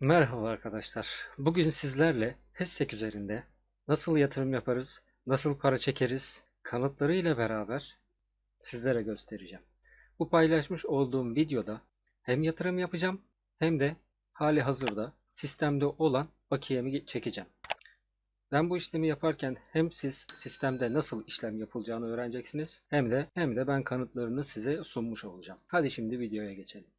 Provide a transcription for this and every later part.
Merhaba arkadaşlar. Bugün sizlerle HESSEK üzerinde nasıl yatırım yaparız, nasıl para çekeriz kanıtlarıyla beraber sizlere göstereceğim. Bu paylaşmış olduğum videoda hem yatırım yapacağım hem de hali hazırda sistemde olan bakiyemi çekeceğim. Ben bu işlemi yaparken hem siz sistemde nasıl işlem yapılacağını öğreneceksiniz hem de hem de ben kanıtlarını size sunmuş olacağım. Hadi şimdi videoya geçelim.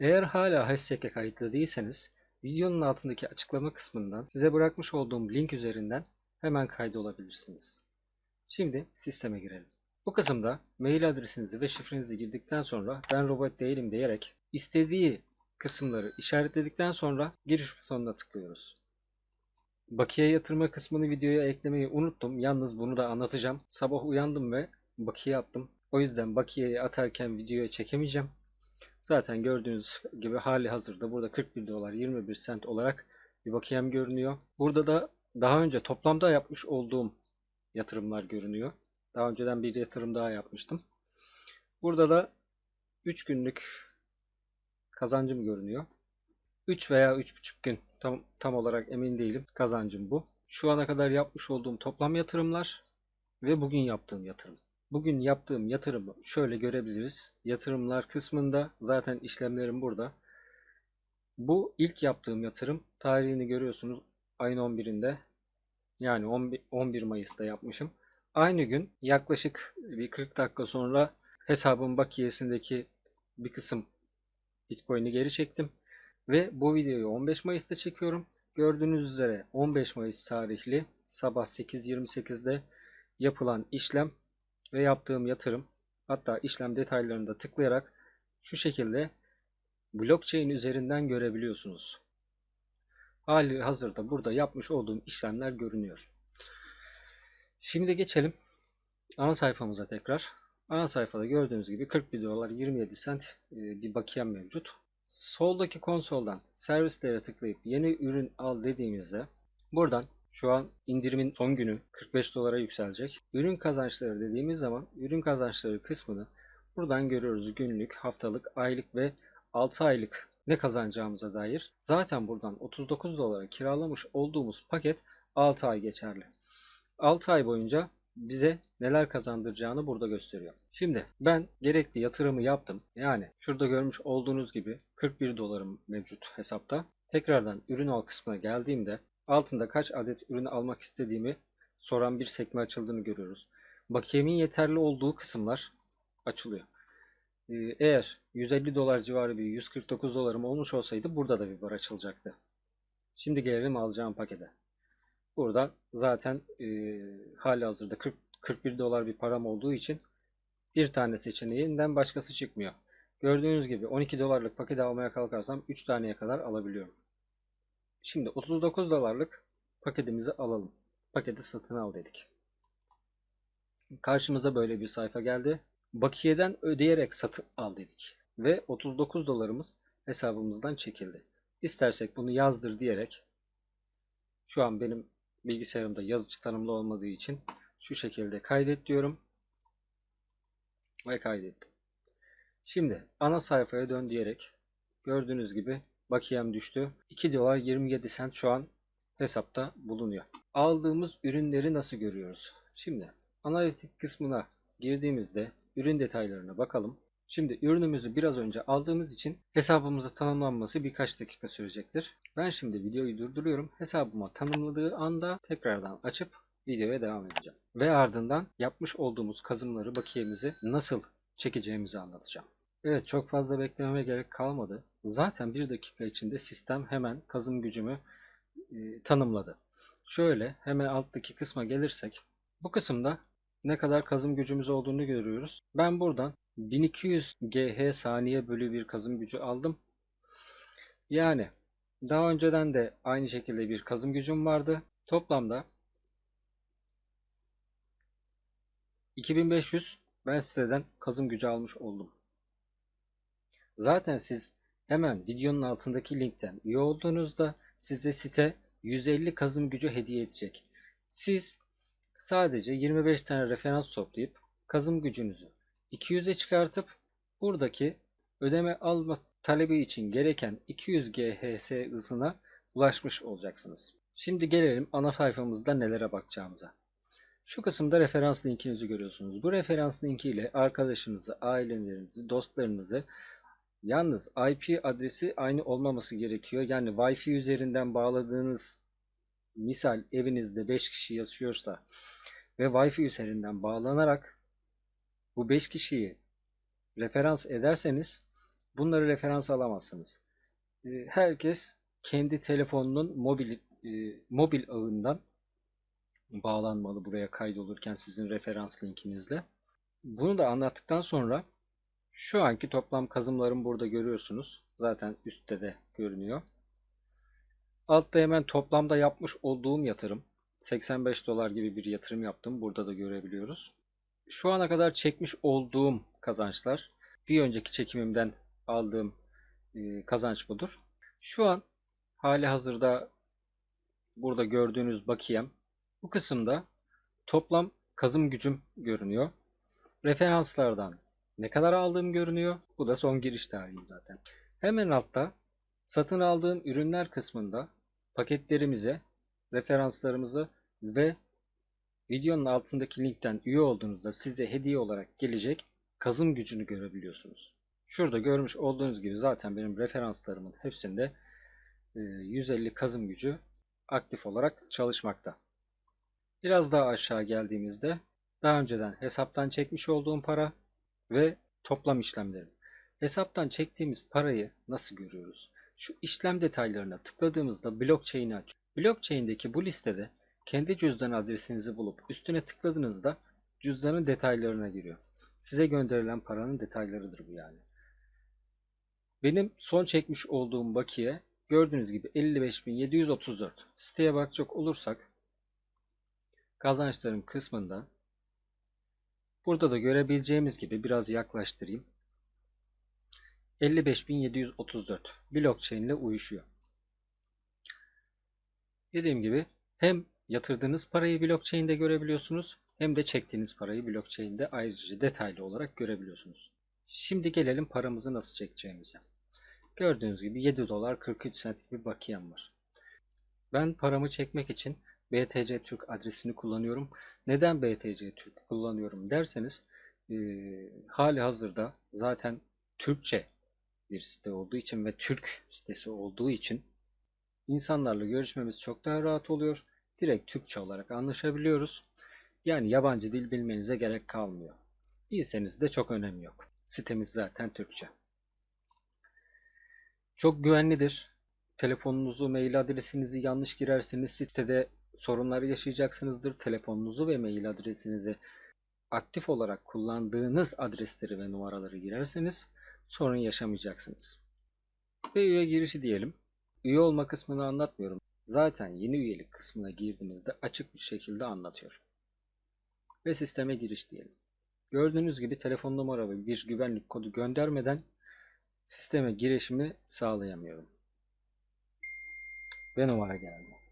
Eğer hala HashTag'e kayıtlı değilseniz videonun altındaki açıklama kısmından size bırakmış olduğum link üzerinden hemen kaydolabilirsiniz. Şimdi sisteme girelim. Bu kısımda mail adresinizi ve şifrenizi girdikten sonra ben robot değilim diyerek istediği kısımları işaretledikten sonra giriş butonuna tıklıyoruz. Bakiye yatırma kısmını videoya eklemeyi unuttum. Yalnız bunu da anlatacağım. Sabah uyandım ve bakiye attım. O yüzden bakiyeyi atarken videoya çekemeyeceğim. Zaten gördüğünüz gibi hali hazırda burada 41 dolar 21 sent olarak bir bakiyem görünüyor. Burada da daha önce toplamda yapmış olduğum yatırımlar görünüyor. Daha önceden bir yatırım daha yapmıştım. Burada da 3 günlük kazancım görünüyor. 3 veya 3,5 gün tam, tam olarak emin değilim. Kazancım bu. Şu ana kadar yapmış olduğum toplam yatırımlar ve bugün yaptığım yatırım. Bugün yaptığım yatırımı şöyle görebiliriz. Yatırımlar kısmında zaten işlemlerim burada. Bu ilk yaptığım yatırım tarihini görüyorsunuz ayın 11'inde yani 11 Mayıs'ta yapmışım. Aynı gün yaklaşık bir 40 dakika sonra hesabım bakiyesindeki bir kısım Bitcoin'i geri çektim. Ve bu videoyu 15 Mayıs'ta çekiyorum. Gördüğünüz üzere 15 Mayıs tarihli sabah 8.28'de yapılan işlem ve yaptığım yatırım hatta işlem detaylarını da tıklayarak şu şekilde blockchain üzerinden görebiliyorsunuz. Hali hazırda burada yapmış olduğum işlemler görünüyor. Şimdi geçelim ana sayfamıza tekrar. Ana sayfada gördüğünüz gibi 41 dolar 27 sent e, bir bakiyem mevcut. Soldaki konsoldan servislere tıklayıp yeni ürün al dediğimizde buradan şu an indirimin son günü 45 dolara yükselecek. Ürün kazançları dediğimiz zaman ürün kazançları kısmını buradan görüyoruz. Günlük, haftalık, aylık ve 6 aylık ne kazanacağımıza dair. Zaten buradan 39 dolara kiralamış olduğumuz paket 6 ay geçerli. 6 ay boyunca bize neler kazandıracağını burada gösteriyor. Şimdi ben gerekli yatırımı yaptım. Yani şurada görmüş olduğunuz gibi 41 dolarım mevcut hesapta. Tekrardan ürün al kısmına geldiğimde altında kaç adet ürünü almak istediğimi soran bir sekme açıldığını görüyoruz. Bakiyemin yeterli olduğu kısımlar açılıyor. Ee, eğer 150 dolar civarı bir 149 dolarım olmuş olsaydı burada da bir bar açılacaktı. Şimdi gelelim alacağım pakete. Burada zaten e, hali hazırda 40, 41 dolar bir param olduğu için bir tane seçeneğinden başkası çıkmıyor. Gördüğünüz gibi 12 dolarlık paket almaya kalkarsam 3 taneye kadar alabiliyorum. Şimdi 39 dolarlık paketimizi alalım. Paketi satın al dedik. Karşımıza böyle bir sayfa geldi. Bakiyeden ödeyerek satın al dedik. Ve 39 dolarımız hesabımızdan çekildi. İstersek bunu yazdır diyerek şu an benim bilgisayarımda yazıcı tanımlı olmadığı için şu şekilde kaydet diyorum. Ve kaydettim. Şimdi ana sayfaya dön diyerek gördüğünüz gibi bakiyem düştü. 2 dolar 27 sent şu an hesapta bulunuyor. Aldığımız ürünleri nasıl görüyoruz? Şimdi analitik kısmına girdiğimizde ürün detaylarına bakalım. Şimdi ürünümüzü biraz önce aldığımız için hesabımıza tanımlanması birkaç dakika sürecektir. Ben şimdi videoyu durduruyorum. Hesabıma tanımladığı anda tekrardan açıp videoya devam edeceğim. Ve ardından yapmış olduğumuz kazımları bakiyemizi nasıl çekeceğimizi anlatacağım. Evet çok fazla beklememe gerek kalmadı. Zaten bir dakika içinde sistem hemen kazım gücümü e, tanımladı. Şöyle hemen alttaki kısma gelirsek bu kısımda ne kadar kazım gücümüz olduğunu görüyoruz. Ben buradan 1200 GH saniye bölü bir kazım gücü aldım. Yani daha önceden de aynı şekilde bir kazım gücüm vardı. Toplamda 2500 ben siteden kazım gücü almış oldum. Zaten siz hemen videonun altındaki linkten üye olduğunuzda size site 150 kazım gücü hediye edecek. Siz sadece 25 tane referans toplayıp kazım gücünüzü 200'e çıkartıp buradaki ödeme alma talebi için gereken 200 GHz hızına ulaşmış olacaksınız. Şimdi gelelim ana sayfamızda nelere bakacağımıza. Şu kısımda referans linkinizi görüyorsunuz. Bu referans linki ile arkadaşınızı, ailelerinizi, dostlarınızı yalnız IP adresi aynı olmaması gerekiyor. Yani Wi-Fi üzerinden bağladığınız misal evinizde 5 kişi yaşıyorsa ve Wi-Fi üzerinden bağlanarak bu 5 kişiyi referans ederseniz bunları referans alamazsınız. Ee, herkes kendi telefonunun mobil e, mobil ağından bağlanmalı buraya kaydolurken sizin referans linkinizle. Bunu da anlattıktan sonra şu anki toplam kazımlarım burada görüyorsunuz. Zaten üstte de görünüyor. Altta hemen toplamda yapmış olduğum yatırım. 85 dolar gibi bir yatırım yaptım. Burada da görebiliyoruz. Şu ana kadar çekmiş olduğum kazançlar bir önceki çekimimden aldığım e, kazanç budur. Şu an hali hazırda burada gördüğünüz bakiyem bu kısımda toplam kazım gücüm görünüyor. Referanslardan ne kadar aldığım görünüyor. Bu da son giriş tarihim zaten. Hemen altta satın aldığım ürünler kısmında paketlerimize, referanslarımızı ve videonun altındaki linkten üye olduğunuzda size hediye olarak gelecek kazım gücünü görebiliyorsunuz. Şurada görmüş olduğunuz gibi zaten benim referanslarımın hepsinde 150 kazım gücü aktif olarak çalışmakta. Biraz daha aşağı geldiğimizde daha önceden hesaptan çekmiş olduğum para ve toplam işlemlerim. Hesaptan çektiğimiz parayı nasıl görüyoruz? Şu işlem detaylarına tıkladığımızda blockchain'i aç. Blockchain'deki bu listede kendi cüzdan adresinizi bulup üstüne tıkladığınızda cüzdanın detaylarına giriyor. Size gönderilen paranın detaylarıdır bu yani. Benim son çekmiş olduğum bakiye gördüğünüz gibi 55.734. Siteye bakacak olursak kazançlarım kısmında burada da görebileceğimiz gibi biraz yaklaştırayım. 55.734 blockchain ile uyuşuyor. Dediğim gibi hem yatırdığınız parayı blockchain'de görebiliyorsunuz hem de çektiğiniz parayı blockchain'de ayrıca detaylı olarak görebiliyorsunuz. Şimdi gelelim paramızı nasıl çekeceğimize. Gördüğünüz gibi 7 dolar 43 cent gibi bakiyem var. Ben paramı çekmek için BTC Türk adresini kullanıyorum. Neden BTC Türk kullanıyorum derseniz e, hali hazırda zaten Türkçe bir site olduğu için ve Türk sitesi olduğu için insanlarla görüşmemiz çok daha rahat oluyor. Direkt Türkçe olarak anlaşabiliyoruz. Yani yabancı dil bilmenize gerek kalmıyor. Bilseniz de çok önemi yok. Sitemiz zaten Türkçe. Çok güvenlidir. Telefonunuzu, mail adresinizi yanlış girerseniz sitede sorunlar yaşayacaksınızdır. Telefonunuzu ve mail adresinizi aktif olarak kullandığınız adresleri ve numaraları girerseniz sorun yaşamayacaksınız. Ve üye girişi diyelim. Üye olma kısmını anlatmıyorum. Zaten yeni üyelik kısmına girdiğinizde açık bir şekilde anlatıyor. Ve sisteme giriş diyelim. Gördüğünüz gibi telefon numara ve bir güvenlik kodu göndermeden sisteme girişimi sağlayamıyorum. Ve numara geldi.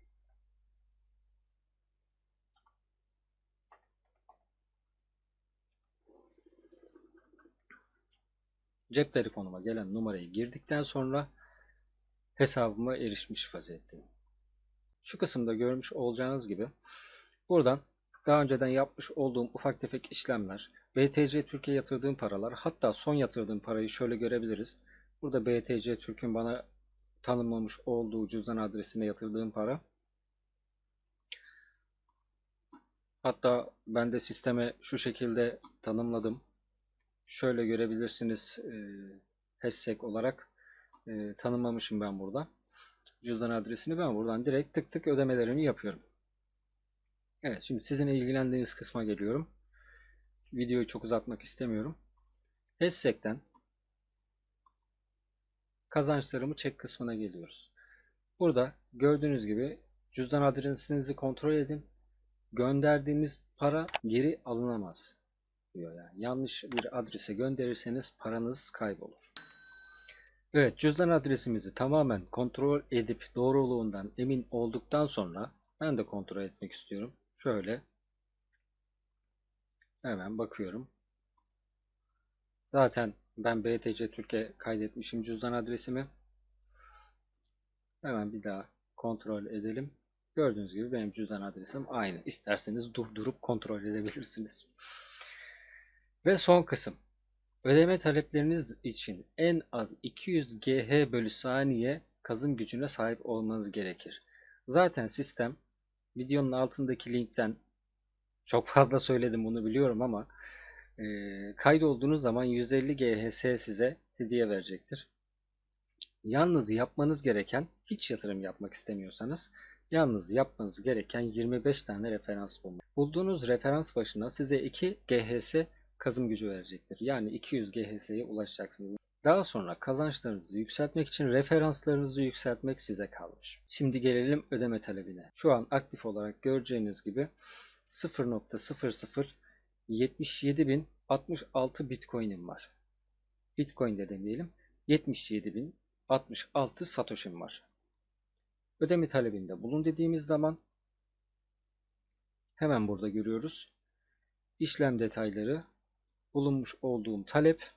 Cep telefonuma gelen numarayı girdikten sonra hesabıma erişmiş vaziyetteyim. Şu kısımda görmüş olacağınız gibi buradan daha önceden yapmış olduğum ufak tefek işlemler, BTC Türkiye yatırdığım paralar, hatta son yatırdığım parayı şöyle görebiliriz. Burada BTC Türk'ün bana tanımlamış olduğu cüzdan adresine yatırdığım para. Hatta ben de sisteme şu şekilde tanımladım. Şöyle görebilirsiniz e, hashtag olarak e, tanımlamışım ben burada. Cüzdan adresini ben buradan direkt tık tık ödemelerimi yapıyorum. Evet şimdi sizin ilgilendiğiniz kısma geliyorum. Videoyu çok uzatmak istemiyorum. Hashtag'ten kazançlarımı çek kısmına geliyoruz. Burada gördüğünüz gibi cüzdan adresinizi kontrol edin. Gönderdiğiniz para geri alınamaz diyor yani. Yanlış bir adrese gönderirseniz paranız kaybolur. Evet cüzdan adresimizi tamamen kontrol edip doğruluğundan emin olduktan sonra ben de kontrol etmek istiyorum. Şöyle Hemen bakıyorum. Zaten ben BTC Türkiye kaydetmişim cüzdan adresimi. Hemen bir daha kontrol edelim. Gördüğünüz gibi benim cüzdan adresim aynı. İsterseniz durdurup kontrol edebilirsiniz. Ve son kısım. Ödeme talepleriniz için en az 200 GH bölü saniye kazım gücüne sahip olmanız gerekir. Zaten sistem videonun altındaki linkten çok fazla söyledim bunu biliyorum ama e, kaydolduğunuz zaman 150 GHS size hediye verecektir. Yalnız yapmanız gereken hiç yatırım yapmak istemiyorsanız yalnız yapmanız gereken 25 tane referans bulmak. Bulduğunuz referans başına size 2 GHS kazım gücü verecektir. Yani 200 GHS'ye ulaşacaksınız. Daha sonra kazançlarınızı yükseltmek için referanslarınızı yükseltmek size kalmış. Şimdi gelelim ödeme talebine. Şu an aktif olarak göreceğiniz gibi 0.0077.066 Bitcoin'im var. Bitcoin de demeyelim. 77.066 Satoshi'm var. Ödeme talebinde bulun dediğimiz zaman hemen burada görüyoruz. İşlem detayları, bulunmuş olduğum talep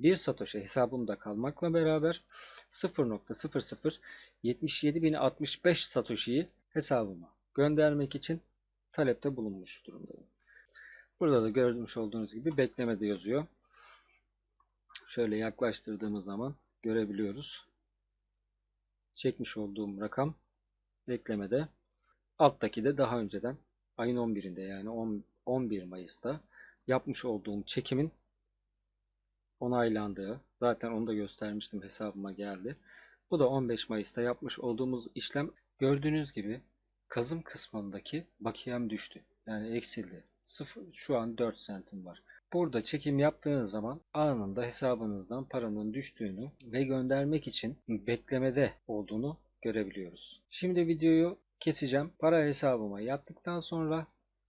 1 Satoshi hesabımda kalmakla beraber 0.0077.065 Satoshi'yi hesabıma göndermek için talepte bulunmuş durumdayım. Burada da görmüş olduğunuz gibi beklemede yazıyor. Şöyle yaklaştırdığımız zaman görebiliyoruz. Çekmiş olduğum rakam beklemede. Alttaki de daha önceden ayın 11'inde yani 11 Mayıs'ta yapmış olduğum çekimin onaylandığı, zaten onu da göstermiştim hesabıma geldi. Bu da 15 Mayıs'ta yapmış olduğumuz işlem gördüğünüz gibi kazım kısmındaki bakiyem düştü. Yani eksildi. Sıfır, şu an 4 sentim var. Burada çekim yaptığınız zaman anında hesabınızdan paranın düştüğünü ve göndermek için beklemede olduğunu görebiliyoruz. Şimdi videoyu keseceğim. Para hesabıma yattıktan sonra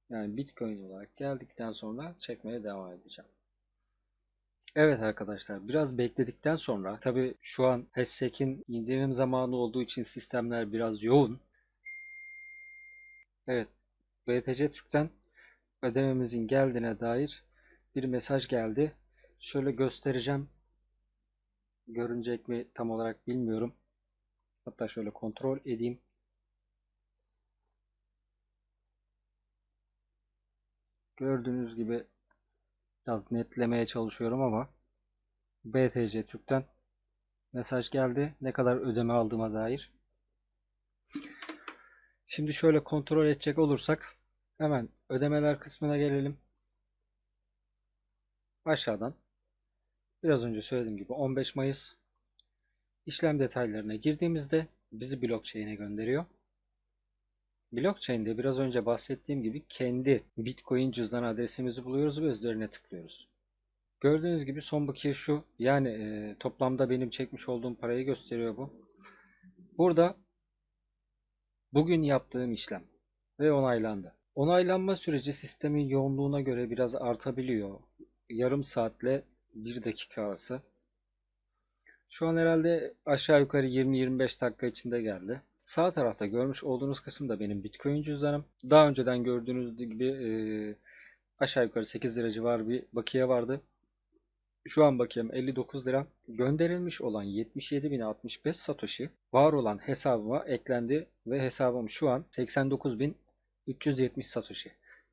yani Bitcoin olarak geldikten sonra çekmeye devam edeceğim. Evet arkadaşlar biraz bekledikten sonra tabi şu an Hassek'in indirim zamanı olduğu için sistemler biraz yoğun. Evet BTC Türk'ten ödememizin geldiğine dair bir mesaj geldi. Şöyle göstereceğim. Görünecek mi tam olarak bilmiyorum. Hatta şöyle kontrol edeyim. Gördüğünüz gibi biraz netlemeye çalışıyorum ama BTC Türk'ten mesaj geldi. Ne kadar ödeme aldığıma dair. Şimdi şöyle kontrol edecek olursak hemen ödemeler kısmına gelelim. Aşağıdan biraz önce söylediğim gibi 15 Mayıs işlem detaylarına girdiğimizde bizi blockchain'e gönderiyor. Blockchain'de biraz önce bahsettiğim gibi kendi Bitcoin cüzdan adresimizi buluyoruz ve üzerine tıklıyoruz. Gördüğünüz gibi son bakiye şu. Yani e, toplamda benim çekmiş olduğum parayı gösteriyor bu. Burada bugün yaptığım işlem ve onaylandı. Onaylanma süreci sistemin yoğunluğuna göre biraz artabiliyor. Yarım saatle 1 dakika arası. Şu an herhalde aşağı yukarı 20-25 dakika içinde geldi. Sağ tarafta görmüş olduğunuz kısım da benim Bitcoin cüzdanım. Daha önceden gördüğünüz gibi e, aşağı yukarı 8 lira civarı bir bakiye vardı. Şu an bakayım 59 lira. Gönderilmiş olan 77.065 Satoshi var olan hesabıma eklendi ve hesabım şu an 89.370 Satoshi.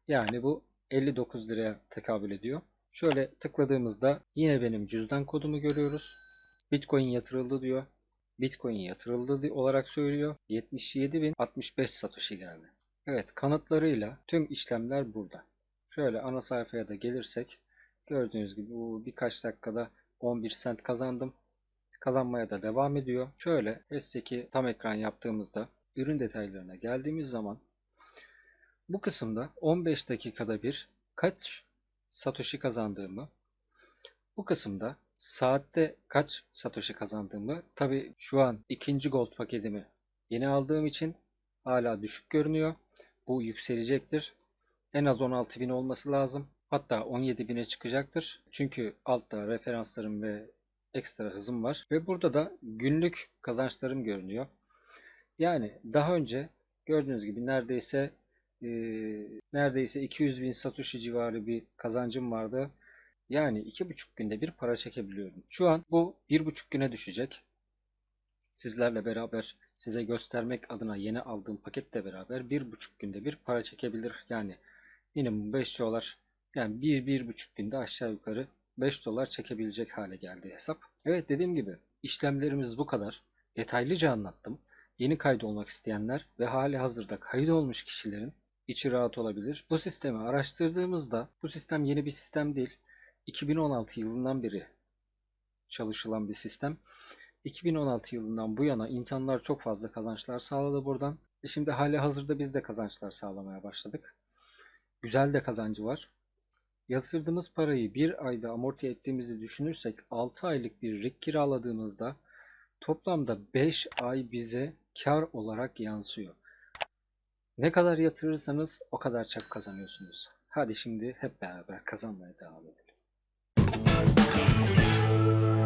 Yani bu 59 liraya tekabül ediyor. Şöyle tıkladığımızda yine benim cüzdan kodumu görüyoruz. Bitcoin yatırıldı diyor. Bitcoin yatırıldı olarak söylüyor. 77.065 Satoshi geldi. Evet kanıtlarıyla tüm işlemler burada. Şöyle ana sayfaya da gelirsek gördüğünüz gibi bu birkaç dakikada 11 sent kazandım. Kazanmaya da devam ediyor. Şöyle S2 tam ekran yaptığımızda ürün detaylarına geldiğimiz zaman bu kısımda 15 dakikada bir kaç Satoshi kazandığımı bu kısımda saatte kaç Satoshi kazandığımı tabi şu an ikinci gold paketimi yeni aldığım için hala düşük görünüyor. Bu yükselecektir. En az 16.000 olması lazım. Hatta 17.000'e çıkacaktır. Çünkü altta referanslarım ve ekstra hızım var. Ve burada da günlük kazançlarım görünüyor. Yani daha önce gördüğünüz gibi neredeyse e, neredeyse 200 bin satoshi civarı bir kazancım vardı. Yani iki buçuk günde bir para çekebiliyordum. Şu an bu bir buçuk güne düşecek. Sizlerle beraber size göstermek adına yeni aldığım paketle beraber bir buçuk günde bir para çekebilir. Yani minimum 5 dolar yani bir, bir buçuk günde aşağı yukarı 5 dolar çekebilecek hale geldi hesap. Evet dediğim gibi işlemlerimiz bu kadar. Detaylıca anlattım. Yeni kaydolmak isteyenler ve hali hazırda kaydolmuş kişilerin içi rahat olabilir. Bu sistemi araştırdığımızda bu sistem yeni bir sistem değil. 2016 yılından beri çalışılan bir sistem. 2016 yılından bu yana insanlar çok fazla kazançlar sağladı buradan. E şimdi hali hazırda biz de kazançlar sağlamaya başladık. Güzel de kazancı var. Yatırdığımız parayı bir ayda amorti ettiğimizi düşünürsek 6 aylık bir rig kiraladığımızda toplamda 5 ay bize kar olarak yansıyor. Ne kadar yatırırsanız o kadar çok kazanıyorsunuz. Hadi şimdi hep beraber kazanmaya devam edelim. フフフ。